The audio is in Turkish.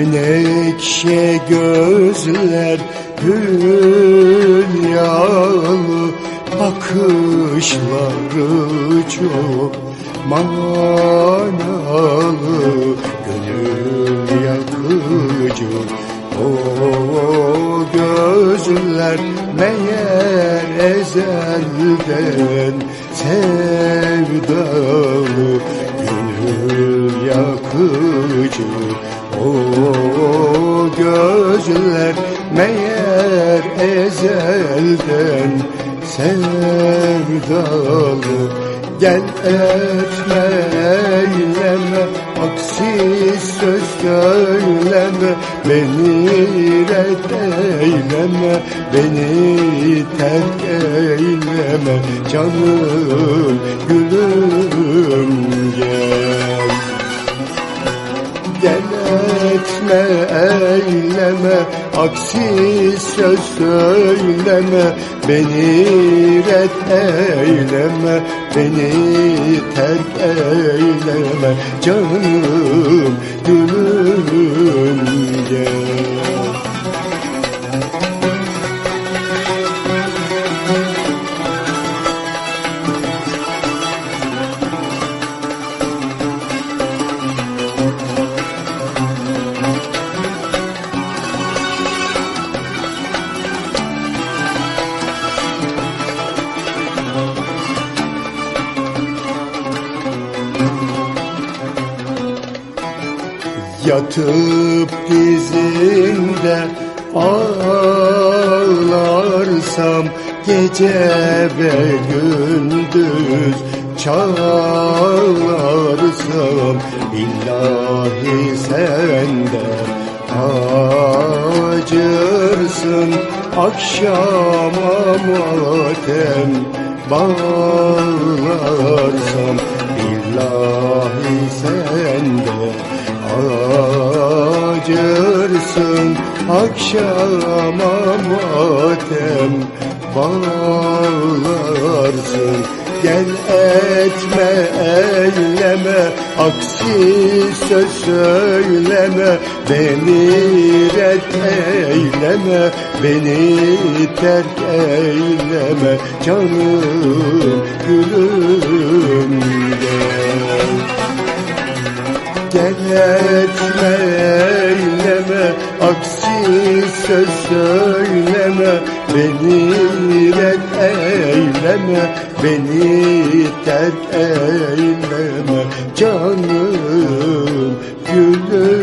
Menekşe gözler hülyalı Bakışları çok manalı Gönül yakıcı. O gözler meğer ezelden sevdalı Gönül yakıcı gözler meğer ezelden sevdalı. Gel etme eyleme aksi söz söyleme Beni red Beni terk eyleme. Canım gülüm etme eyleme. Aksi söz söyleme. Beni red eyleme Beni terk eyleme. Canım gülüm gel Yatıp dizinde ağlarsam Gece ve gündüz çağlarsam İllahi sende acırsın. Akşama matem bağlarsam Billahi sende acırsın Akşama matem bağlarsın Gel etme eyleme Aksi söz söyleme. Beni red eyleme Beni terk eyleme. Canım gülüm Gel etme eyleme Aksi söz söyleme. Beni red eyleme Beni terk eyleme. Canım gülüm